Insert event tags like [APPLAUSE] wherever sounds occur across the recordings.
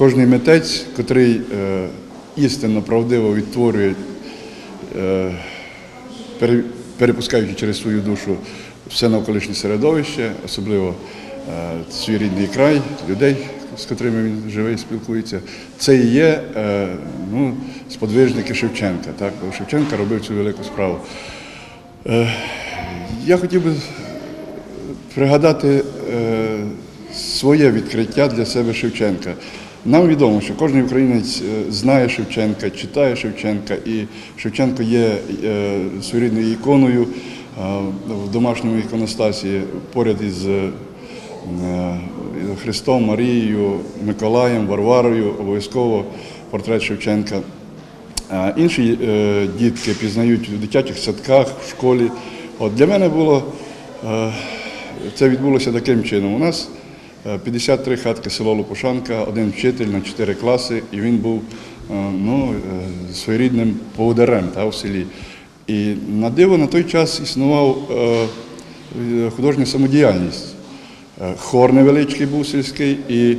кожний митець, котрий е, істинно правдиво відтворює, е, перепускаючи через свою душу все навколишнє середовище, особливо е, свій рідний край, людей, з котрими він живе і спілкується, це і є ну, сподвижники Шевченка. Так? Шевченка робив цю велику справу. Я хотів би пригадати своє відкриття для себе Шевченка. Нам відомо, що кожен українець е, знає Шевченка, читає Шевченка, і Шевченко є е, своєрідною іконою в домашньому іконостасі поряд із е, Христом, Марією, Миколаєм, Варварою, обов'язково портрет Шевченка. Інші дітки пізнають в дитячих садках, в школі. От для мене було це відбулося таким чином. У нас 53 хатки село Лопушанка, один вчитель на 4 класи, і він був е, ну, е, своєрідним поводарем та, в селі. І на диво на той час існував е, е, художня самодіяльність. Е, Хор невеличкий був сільський і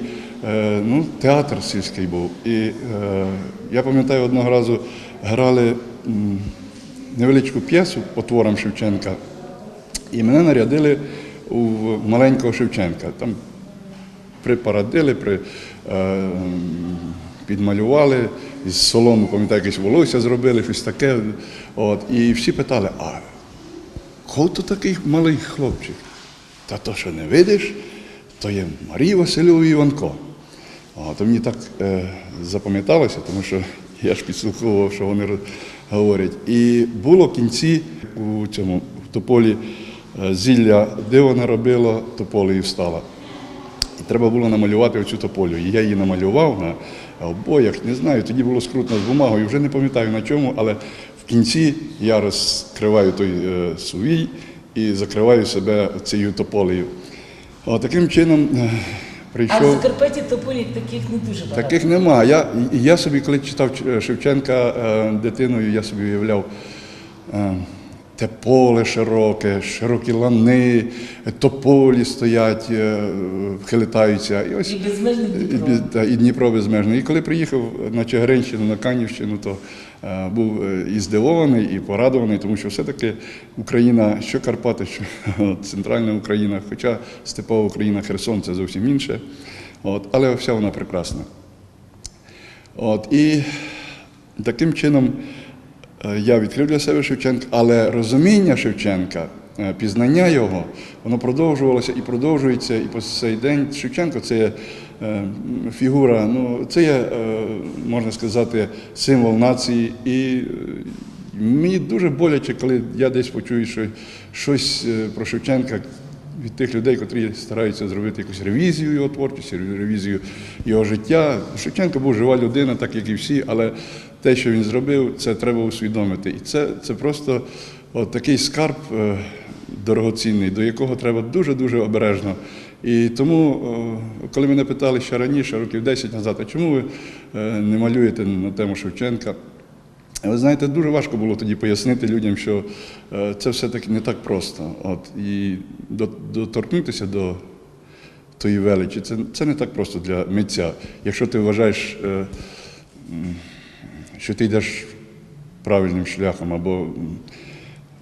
е, ну, театр сільський був. І е, я пам'ятаю, одного разу грали невеличку п'єсу по творам Шевченка, і мене нарядили у маленького Шевченка. Там припарадили, при, е, підмалювали, з соломи, пам'ятаю, якесь волосся зробили, щось таке. От, і всі питали, а кого то такий малий хлопчик? Та то, що не видиш, то є Марія Васильова Іванко. А, то мені так е, запам'яталося, тому що я ж підслуховував, що вони говорять. І було в кінці у цьому в тополі е, зілля диво наробило, тополею встала. Треба було намалювати оцю тополю. І я її намалював на обоях, не знаю, тоді було скрутно з бумагою, вже не пам'ятаю на чому, але в кінці я розкриваю той е, сувій і закриваю себе цією тополею. О, таким чином е, А в. Закарпатті тополі таких не дуже багато. Таких нема. Я, я собі, коли читав Шевченка е, дитиною, я собі уявляв те поле широке, широкі лани, тополі стоять, е, хилитаються. І ось І безмежний Дніпро. без- та, і Дніпро безмежний. І коли приїхав на Чигиринщину, на Канівщину, то е, був е, і здивований, і порадований, тому що все-таки Україна, що Карпати, що [LAUGHS] центральна Україна, хоча степова Україна, Херсон це зовсім інше. От, але вся вона прекрасна. От, і таким чином я відкрив для себе Шевченка, але розуміння Шевченка, е, пізнання його, воно продовжувалося і продовжується, і по цей день Шевченко це є е, фігура, ну, це є, е, можна сказати, символ нації. І е, мені дуже боляче, коли я десь почую, що щось е, про Шевченка від тих людей, котрі стараються зробити якусь ревізію його творчості, ревізію його життя. Шевченко був жива людина, так як і всі, але те, що він зробив, це треба усвідомити. І це, це просто от такий скарб е, дорогоцінний, до якого треба дуже-дуже обережно. І тому, коли мене питали ще раніше, років 10 назад, а чому ви е, не малюєте на тему Шевченка? Ви знаєте, дуже важко було тоді пояснити людям, що е, це все-таки не так просто. От, і доторкнутися до тої величі, це, це не так просто для митця. Якщо ти вважаєш, е, що ти йдеш правильним шляхом, або,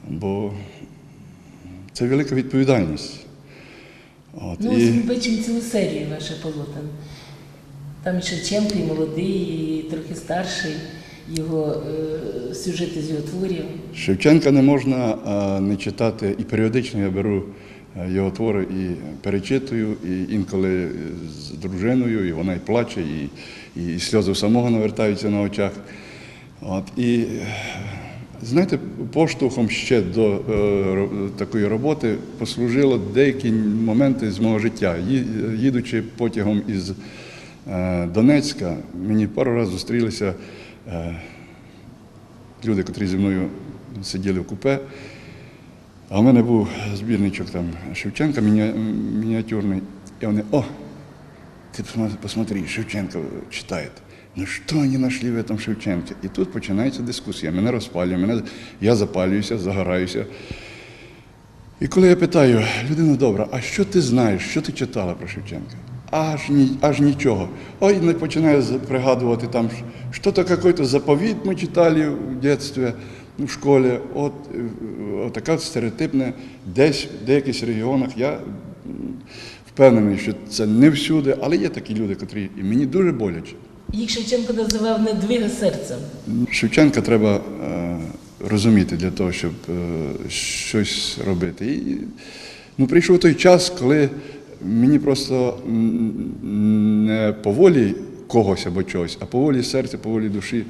бо це велика відповідальність. От, Ну, ось ми бачимо цілу серію ваших полотен. Там і Шевченко, і молодий, і трохи старший, його е, сюжети з його творів. Шевченка не можна а, не читати, і періодично я беру е, його твори і перечитую, і інколи з дружиною, і вона й плаче, і, і, і сльози самого навертаються на очах. От, і е, знаєте, поштовхом ще до е, такої роботи послужило деякі моменти з мого життя. Їдучи потягом із е, Донецька, мені пару разів зустрілися. Е, люди, котрі зі мною сиділи в купе. А в мене був збірничок там Шевченка міні- мініатюрний. І вони, о, ти посмотри, Шевченко читає. Ну що вони знайшли в этом Шевченке? І тут починається дискусія. Мене розпалює, мене, я запалююся, загораюся. І коли я питаю, людина добра, а що ти знаєш, що ти читала про Шевченка? Аж, ні, аж нічого. Ой, не починаю пригадувати там, що то какой-то заповіт ми читали в дитинстві, ну, в школі. От, е, от така стереотипна, десь в деяких регіонах я впевнений, що це не всюди, але є такі люди, котрі і мені дуже боляче. Їх Шевченко називав недвига серцем. Шевченка треба е, розуміти для того, щоб е, щось робити. І, ну, прийшов той час, коли мені просто не по волі когось або чогось, а по волі серця, по волі душі